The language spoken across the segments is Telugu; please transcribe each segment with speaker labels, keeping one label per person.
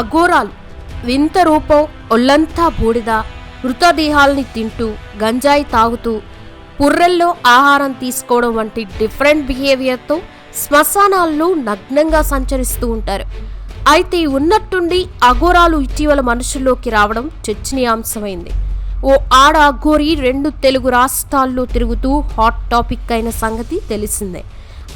Speaker 1: అఘోరాలు వింత రూపం ఒళ్ళంతా బూడిద మృతదేహాల్ని తింటూ గంజాయి తాగుతూ పుర్రెల్లో ఆహారం తీసుకోవడం వంటి డిఫరెంట్ బిహేవియర్తో శ్మశానాల్లో నగ్నంగా సంచరిస్తూ ఉంటారు. అయితే ఉన్నట్టుండి అఘోరాలు ఇటీవల మనుషుల్లోకి రావడం చర్చనీయాంశమైంది. ఓ ఆడ అఘోరి రెండు తెలుగు రాష్ట్రాల్లో తిరుగుతూ హాట్ టాపిక్ అయిన సంగతి తెలిసిందే.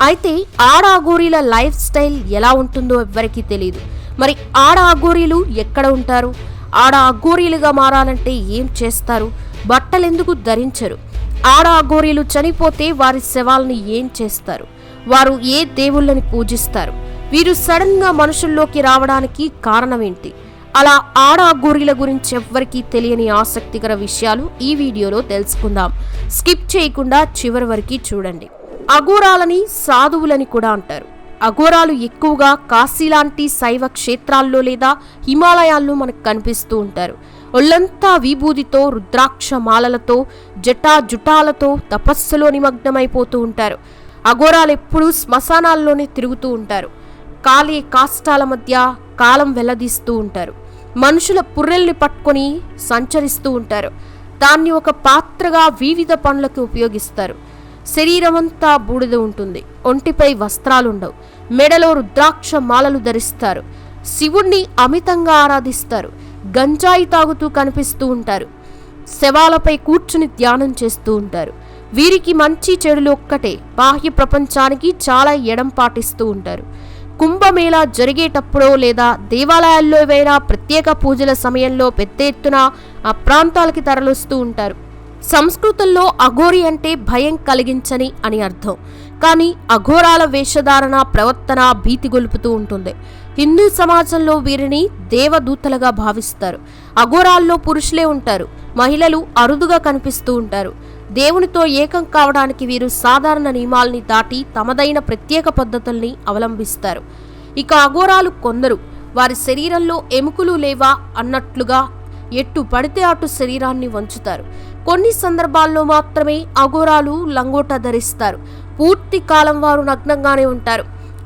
Speaker 1: అయితే ఆడ అఘోరీల లైఫ్ స్టైల్ ఎలా ఉంటుందో ఎవ్వరికీ తెలియదు మరి ఆడ అఘోరీలు ఎక్కడ ఉంటారు? ఆడ అఘోరీలుగా మారాలంటే ఏం చేస్తారు? బట్టలెందుకు ధరించరు? ఆడ అఘోరీలు చనిపోతే వారి శవాల్ని ఏం చేస్తారు? వారు ఏ దేవుళ్ళని పూజిస్తారు? వీరు సడన్గా మనుషుల్లోకి రావడానికి కారణమేంటి? అలా ఆడ గోరీల గురించి ఎవ్వరికీ తెలియని ఆసక్తికర విషయాలు ఈ వీడియోలో తెలుసుకుందాం. స్కిప్ చేయకుండా చివరి వరకు చూడండి. అఘోరాలని సాధువులని కూడా అంటారు. అఘోరాలు ఎక్కువగా కాశీ లాంటి శైవ క్షేత్రాల్లో లేదా హిమాలయాల్లో మనకు కనిపిస్తూ ఉంటారు. ఒళ్ళంతా విభూదితో రుద్రాక్ష మాలలతో జటా జుటాలతో తపస్సులో నిమగ్నమైపోతూ ఉంటారు. అఘోరాలు ఎప్పుడూ శ్మశానాల్లోనే తిరుగుతూ ఉంటారు. కాలి కాష్టాల మధ్య కాలం వెల్లదీస్తూ ఉంటారు. మనుషుల పుర్రెల్ని పట్టుకొని సంచరిస్తూ ఉంటారు. దాన్ని ఒక పాత్రగా వివిధ పనులకు ఉపయోగిస్తారు. శరీరమంతా బూడిద ఉంటుంది. ఒంటిపై వస్త్రాలుండవు. మెడలో రుద్రాక్ష మాలలు ధరిస్తారు. శివుణ్ణి అమితంగా ఆరాధిస్తారు. గంజాయి తాగుతూ కనిపిస్తూ ఉంటారు. శవాలపై కూర్చుని ధ్యానం చేస్తూ ఉంటారు. వీరికి మంచి చెడులు ఒక్కటే. బాహ్య ప్రపంచానికి చాలా ఎడం పాటిస్తూ ఉంటారు. కుంభమేళా జరిగేటప్పుడో లేదా దేవాలయాల్లో ఏవైనా ప్రత్యేక పూజల సమయంలో పెద్ద ఎత్తున ఆ ప్రాంతాలకి తరలిస్తూ ఉంటారు. సంస్కృతంలో అఘోరి అంటే భయం కలిగించని అని అర్థం. కానీ అఘోరాల వేషధారణ ప్రవర్తన భీతి గొలుపుతూ ఉంటుంది. హిందూ సమాజంలో వీరిని దేవదూతలుగా భావిస్తారు. అఘోరాల్లో పురుషులే ఉంటారు. మహిళలు అరుదుగా కనిపిస్తూ ఉంటారు. దేవునితో ఏకం కావడానికి వీరు సాధారణ నియమాల్ని దాటి తమదైన ప్రత్యేక పద్ధతుల్ని అవలంబిస్తారు. ఇక అఘోరాలు కొందరు. వారి శరీరంలో ఎముకలు లేవా అన్నట్లుగా ఎట్టు పడితే అటు శరీరాన్ని వంచుతారు. కొన్ని సందర్భాల్లో మాత్రమే అఘోరాలు లంగోట ధరిస్తారు. పూర్తి కాలం వారు నగ్నంగానే ఉంటారు.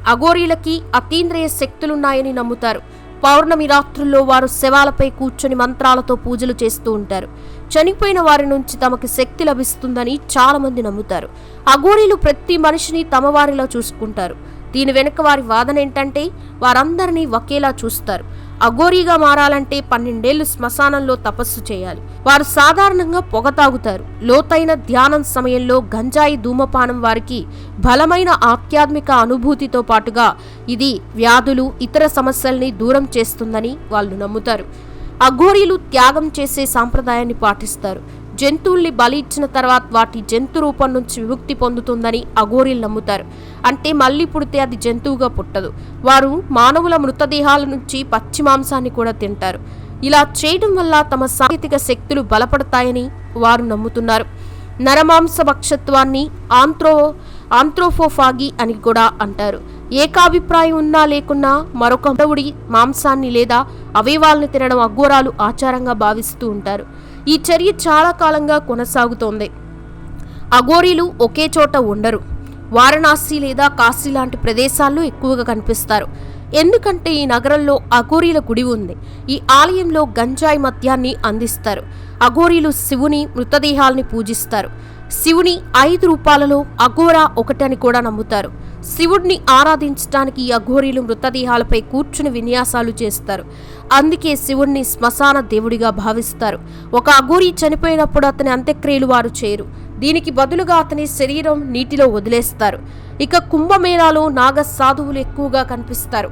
Speaker 1: అఘోరీలకి అతీంద్రియ శక్తులున్నాయని నమ్ముతారు. పౌర్ణమి రాత్రుల్లో వారు శవాలపై కూర్చొని మంత్రాలతో పూజలు చేస్తూ ఉంటారు. చనిపోయిన వారి నుంచి తమకు శక్తి లభిస్తుందని చాలా మంది నమ్ముతారు. అఘోరీలు ప్రతి మనిషిని తమవారిలా చూసుకుంటారు. దీని వెనుక వారి వాదన ఏంటంటే వారందరినీ ఒకేలా చూస్తారు. అఘోరీగా మారాలంటే పన్నెండేళ్ళు శ్మశానంలో తపస్సు చేయాలి. వారు సాధారణంగా పొగ తాగుతారు. లోతైన ధ్యానం సమయంలో గంజాయి ధూమపానం వారికి బలమైన ఆధ్యాత్మిక అనుభూతితో పాటుగా ఇది వ్యాధులు ఇతర సమస్యల్ని దూరం చేస్తుందని వాళ్ళు నమ్ముతారు. అఘోరీలు త్యాగం చేసే సాంప్రదాయాన్ని పాటిస్తారు. జంతువుల్ని బలి ఇచ్చిన తర్వాత వాటి జంతు రూపం నుంచి విముక్తి పొందుతుందని అఘోరీలు నమ్ముతారు. అంటే మళ్ళీ పుడితే అది జంతువుగా పుట్టదు. వారు మానవుల మృతదేహాల నుంచి పచ్చి మాంసాన్ని కూడా తింటారు. ఇలా చేయడం వల్ల తమ సాంకేతిక శక్తులు బలపడతాయని వారు నమ్ముతున్నారు. నరమాంస భక్షత్వాన్ని ఆంత్రో ఆంత్రోఫోఫాగి అని కూడా అంటారు. ఏకాభిప్రాయం ఉన్నా లేకున్నా మరొక మడవుడి మాంసాన్ని లేదా అవయవాల్ని తినడం అఘోరాలు ఆచారంగా భావిస్తూ ఉంటారు. ఈ చర్య చాలా కాలంగా కొనసాగుతోంది. అఘోరీలు ఒకే చోట ఉండరు. వారణాసి లేదా కాశీ లాంటి ప్రదేశాల్లో ఎక్కువగా కనిపిస్తారు. ఎందుకంటే ఈ నగరంలో అఘోరీల గుడి ఉంది. ఈ ఆలయంలో గంజాయి మద్యాన్ని అందిస్తారు. అఘోరీలు శివుని మృతదేహాల్ని పూజిస్తారు. శివుని ఐదు రూపాలలో అఘోరా ఒకటని కూడా నమ్ముతారు. శివుడిని ఆరాధించడానికి అఘోరీలు మృతదేహాలపై కూర్చుని విన్యాసాలు చేస్తారు. అందుకే శివుణ్ణి శ్మశాన దేవుడిగా భావిస్తారు. ఒక అఘోరి చనిపోయినప్పుడు అతని అంత్యక్రియలు వారు చేయరు. దీనికి బదులుగా అతని శరీరం నీటిలో వదిలేస్తారు. ఇక కుంభమేళాలో నాగ సాధువులు ఎక్కువగా కనిపిస్తారు.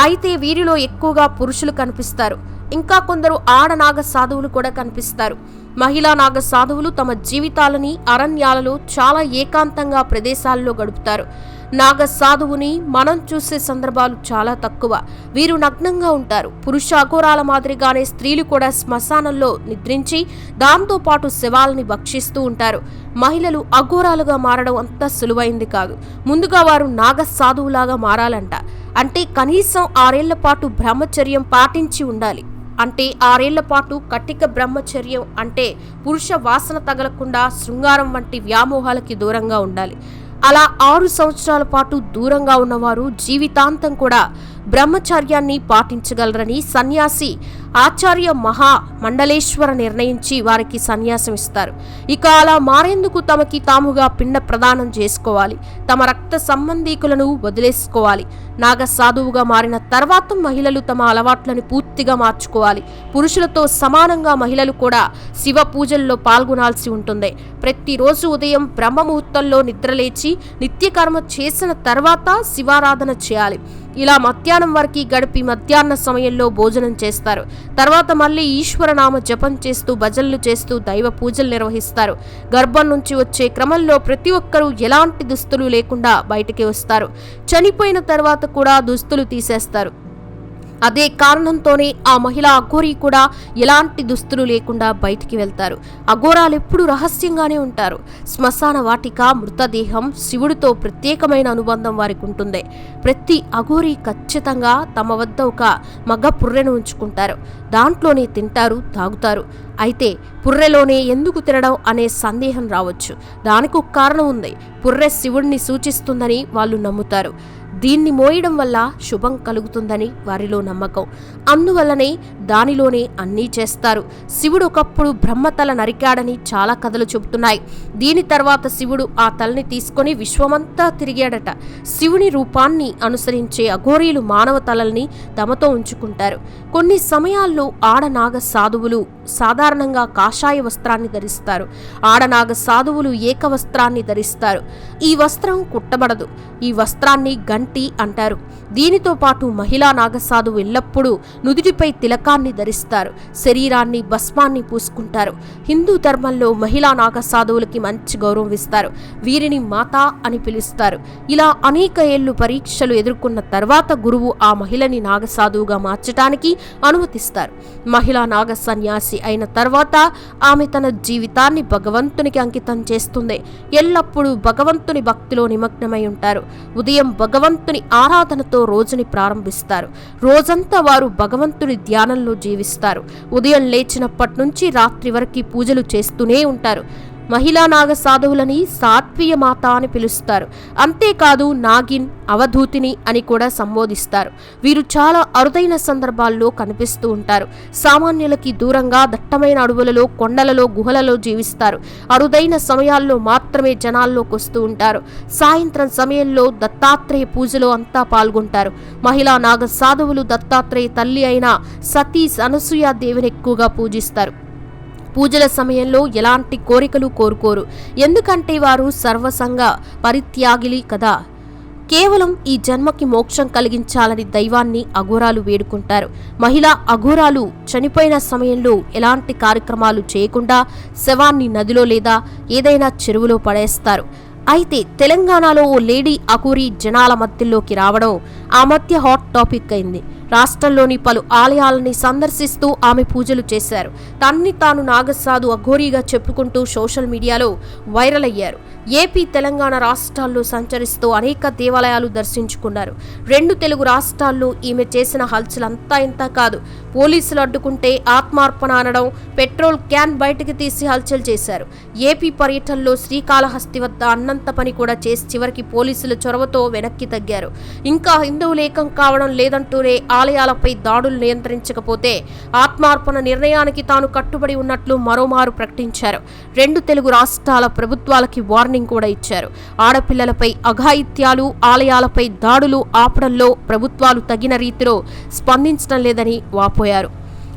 Speaker 1: అయితే వీరిలో ఎక్కువగా పురుషులు కనిపిస్తారు. ఇంకా కొందరు ఆడనాగ సాధువులు కూడా కనిపిస్తారు. మహిళా నాగ సాధువులు తమ జీవితాలని అరణ్యాలలో చాలా ఏకాంతంగా ప్రదేశాల్లో గడుపుతారు. నాగ సాధువుని మనం చూసే సందర్భాలు చాలా తక్కువ. వీరు నగ్నంగా ఉంటారు. పురుష అఘోరాల మాదిరిగానే స్త్రీలు కూడా శ్మశానంలో నిద్రించి దాంతో పాటు శవాలని భక్షిస్తూ ఉంటారు. మహిళలు అఘోరాలుగా మారడం అంత సులువైంది కాదు. ముందుగా వారు నాగ సాధువులాగా మారాలంట. అంటే కనీసం ఆరేళ్ళ పాటు బ్రహ్మచర్యం పాటించి ఉండాలి. అంటే ఆరేళ్ళ పాటు కటిక బ్రహ్మచర్యం అంటే పురుష వాసన తగలకుండా శృంగారం వంటి వ్యామోహాలకి దూరంగా ఉండాలి. అలా ఆరు సంవత్సరాల పాటు దూరంగా ఉన్నవారు జీవితాంతం కూడా బ్రహ్మచర్యాన్ని పాటించగలరని సన్యాసి ఆచార్య మహా మండలేశ్వర నిర్ణయించి వారికి సన్యాసం ఇస్తారు. ఇక అలా మారేందుకు తమకి తాముగా పిండ ప్రదానం చేసుకోవాలి. తమ రక్త సంబంధీకులను వదిలేసుకోవాలి. నాగ సాధువుగా మారిన తర్వాత మహిళలు తమ అలవాట్లను పూర్తిగా మార్చుకోవాలి. పురుషులతో సమానంగా మహిళలు కూడా శివ పూజల్లో పాల్గొనాల్సి ఉంటుంది. ప్రతిరోజు ఉదయం బ్రహ్మముహూర్తంలో నిద్రలేచి నిత్యకర్మ చేసిన తర్వాత శివారాధన చేయాలి. ఇలా మధ్యాహ్నం వరకు గడిపి మధ్యాహ్న సమయంలో భోజనం చేస్తారు. తర్వాత మళ్ళీ ఈశ్వరనామ జపం చేస్తూ భజనలు చేస్తూ దైవ పూజలు నిర్వహిస్తారు. గర్భం నుంచి వచ్చే క్రమంలో ప్రతి ఒక్కరూ ఎలాంటి దుస్తులు లేకుండా బయటికి వస్తారు. చనిపోయిన తర్వాత కూడా దుస్తులు తీసేస్తారు. అదే కారణంతోనే ఆ మహిళ అఘోరి కూడా ఎలాంటి దుస్తులు లేకుండా బయటికి వెళ్తారు. అఘోరాలు ఎప్పుడు రహస్యంగానే ఉంటారు. శ్మశాన వాటిక మృతదేహం శివుడితో ప్రత్యేకమైన అనుబంధం వారికి ఉంటుంది. ప్రతి అఘోరి ఖచ్చితంగా తమ వద్ద ఒక మగ పుర్రెను ఉంచుకుంటారు. దాంట్లోనే తింటారు తాగుతారు. అయితే పుర్రెలోనే ఎందుకు తినడం అనే సందేహం రావచ్చు. దానికి ఒక కారణం ఉంది. పుర్రె శివుడిని సూచిస్తుందని వాళ్ళు నమ్ముతారు. దీన్ని మోయడం వల్ల శుభం కలుగుతుందని వారిలో నమ్మకం. అందువల్లనే దానిలోనే అన్నీ చేస్తారు. శివుడు ఒకప్పుడు బ్రహ్మతల నరికాడని చాలా కథలు చెబుతున్నాయి. దీని తర్వాత శివుడు ఆ తలని తీసుకొని విశ్వమంతా తిరిగాడట. శివుని రూపాన్ని అనుసరించే అఘోరీలు మానవ తలల్ని తమతో ఉంచుకుంటారు. కొన్ని సమయాల్లో ఆడనాగ సాధువులు సాధారణంగా కాషాయ వస్త్రాన్ని ధరిస్తారు. ఆడనాగ సాధువులు ఏక వస్త్రాన్ని ధరిస్తారు. ఈ వస్త్రం కుట్టబడదు. ఈ వస్త్రాన్ని గంటి అంటారు. దీనితో పాటు మహిళా నాగసాధువు ఎల్లప్పుడూ నుదుటిపై తిలకాన్ని ధరిస్తారు. శరీరాన్ని భస్మాన్ని పూసుకుంటారు. హిందూ ధర్మంలో మహిళా నాగసాధువులకి మంచి గౌరవం ఇస్తారు. వీరిని మాత అని పిలుస్తారు. ఇలా అనేక ఏళ్ళు పరీక్షలు ఎదుర్కొన్న తర్వాత గురువు ఆ మహిళని నాగసాధువుగా మార్చటానికి అనుమతిస్తారు. మహిళా నాగ సన్యాసి అయిన తర్వాత ఆమె తన జీవితాన్ని భగవంతునికి అంకితం చేస్తుంది. ఎల్లప్పుడూ భగవంతుని భక్తిలో నిమగ్నమై ఉంటారు. ఉదయం భగవంతుని ఆరాధనతో రోజుని ప్రారంభిస్తారు. రోజంతా వారు భగవంతుని ధ్యానంలో జీవిస్తారు. ఉదయం లేచినప్పటి నుంచి రాత్రి వరకు పూజలు చేస్తూనే ఉంటారు. మహిళా నాగ సాధువులని సాత్వీయ మాత అని పిలుస్తారు. అంతేకాదు నాగిన్ అవధూతిని అని కూడా సంబోధిస్తారు. వీరు చాలా అరుదైన సందర్భాల్లో కనిపిస్తూ ఉంటారు. సామాన్యులకి దూరంగా దట్టమైన అడవులలో కొండలలో గుహలలో జీవిస్తారు. అరుదైన సమయాల్లో మాత్రమే జనాల్లోకి వస్తూ ఉంటారు. సాయంత్రం సమయంలో దత్తాత్రేయ పూజలో అంతా పాల్గొంటారు. మహిళా నాగ సాధువులు దత్తాత్రేయ తల్లి అయిన సతీష్ అనసూయ దేవిని ఎక్కువగా పూజిస్తారు. పూజల సమయంలో ఎలాంటి కోరికలు కోరుకోరు. ఎందుకంటే వారు సర్వసంగ పరిత్యాగిలి కదా. కేవలం ఈ జన్మకి మోక్షం కలిగించాలని దైవాన్ని అఘోరాలు వేడుకుంటారు. మహిళా అఘోరాలు చనిపోయిన సమయంలో ఎలాంటి కార్యక్రమాలు చేయకుండా శవాన్ని నదిలో లేదా ఏదైనా చెరువులో పడేస్తారు. అయితే తెలంగాణలో ఓ లేడీ అఘోరి జనాల మధ్యలోకి రావడం ఆ మధ్య హాట్ టాపిక్ అయింది. రాష్ట్రంలోని పలు ఆలయాలని సందర్శిస్తూ ఆమె పూజలు చేశారు. తన్ని తాను నాగసాధు అఘోరీగా చెప్పుకుంటూ సోషల్ మీడియాలో వైరల్ అయ్యారు. ఏపీ తెలంగాణ రాష్ట్రాల్లో సంచరిస్తూ అనేక దేవాలయాలు దర్శించుకున్నారు. రెండు తెలుగు రాష్ట్రాల్లో ఈమె చేసిన హల్చల్ అంతా ఇంత కాదు. పోలీసులు అడ్డుకుంటే ఆత్మార్పణ అనడం పెట్రోల్ క్యాన్ బయటకు తీసి హల్చల్ చేశారు. ఏపీ పర్యటనలో శ్రీకాళహస్తి వద్ద అన్నంత పని కూడా చేసి చివరికి పోలీసుల చొరవతో వెనక్కి తగ్గారు. ఇంకా హిందువులు హిందువులేకం కావడం లేదంటూనే ఆలయాలపై దాడులు నియంత్రించకపోతే ఆత్మార్పణ నిర్ణయానికి తాను కట్టుబడి ఉన్నట్లు మరోమారు ప్రకటించారు. రెండు తెలుగు రాష్ట్రాల ప్రభుత్వాలకి వార్నింగ్ కూడా ఇచ్చారు. ఆడపిల్లలపై అఘాయిత్యాలు ఆలయాలపై దాడులు ఆపడంలో ప్రభుత్వాలు తగిన రీతిలో స్పందించడం లేదని వాపోయారు.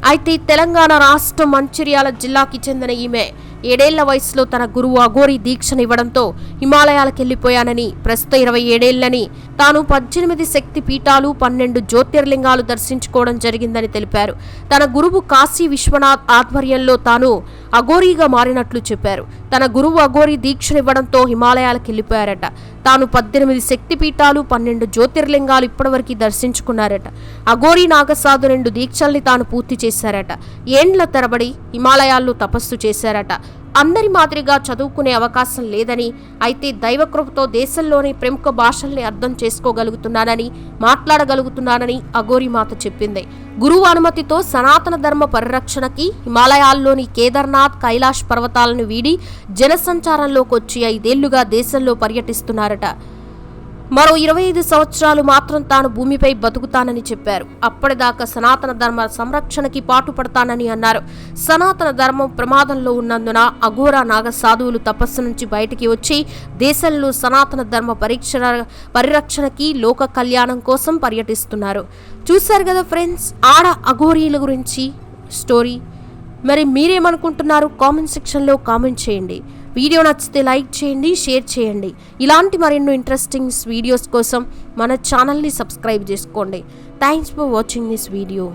Speaker 1: అయితే తెలంగాణ రాష్ట్రం మంచిర్యాల జిల్లాకి చెందిన ఈమె ఏడేళ్ళ వయసులో తన గురువు అఘోరి దీక్షనివ్వడంతో హిమాలయాలకెళ్ళిపోయానని ప్రస్తుత ఇరవై ఏడేళ్ళని తాను పద్దెనిమిది శక్తి పీఠాలు పన్నెండు జ్యోతిర్లింగాలు దర్శించుకోవడం జరిగిందని తెలిపారు. తన గురువు కాశీ విశ్వనాథ్ ఆధ్వర్యంలో తాను అఘోరీగా మారినట్లు చెప్పారు. తన గురువు అఘోరి దీక్షనివ్వడంతో హిమాలయాలకు వెళ్ళిపోయారట తాను పద్దెనిమిది శక్తి పీఠాలు పన్నెండు జ్యోతిర్లింగాలు ఇప్పటివరకు దర్శించుకున్నారట. అఘోరి నాగసాధు రెండు దీక్షల్ని తాను పూర్తి చేశారట. ఏండ్ల తరబడి హిమాలయాల్లో తపస్సు చేశారట. అందరి మాదిరిగా చదువుకునే అవకాశం లేదని అయితే దైవకృపతో దేశంలోని ప్రముఖ భాషల్ని అర్థం చేసుకోగలుగుతున్నానని మాట్లాడగలుగుతున్నానని అఘోరి మాత చెప్పింది. గురువు అనుమతితో సనాతన ధర్మ పరిరక్షణకి హిమాలయాల్లోని కేదార్నాథ్ కైలాష్ పర్వతాలను వీడి జనసంచారంలోకి వచ్చి ఐదేళ్ళుగా దేశంలో పర్యటిస్తున్నారట. మరో ఇరవై ఐదు సంవత్సరాలు మాత్రం తాను భూమిపై బతుకుతానని చెప్పారు. అప్పటిదాకా సనాతన ధర్మ సంరక్షణకి పాటుపడతానని అన్నారు. సనాతన ధర్మం ప్రమాదంలో ఉన్నందున అఘోరా నాగ సాధువులు తపస్సు నుంచి బయటికి వచ్చి దేశంలో సనాతన ధర్మ పరీక్ష పరిరక్షణకి లోక కళ్యాణం కోసం పర్యటిస్తున్నారు. చూశారు కదా ఫ్రెండ్స్ ఆడ అఘోరీల గురించి స్టోరీ మరి మీరేమనుకుంటున్నారు? కామెంట్ సెక్షన్లో కామెంట్ చేయండి. వీడియో నచ్చితే లైక్ చేయండి షేర్ చేయండి. ఇలాంటి మరెన్నో ఇంట్రెస్టింగ్ వీడియోస్ కోసం మన ఛానల్ని సబ్స్క్రైబ్ చేసుకోండి. Thanks for watching this video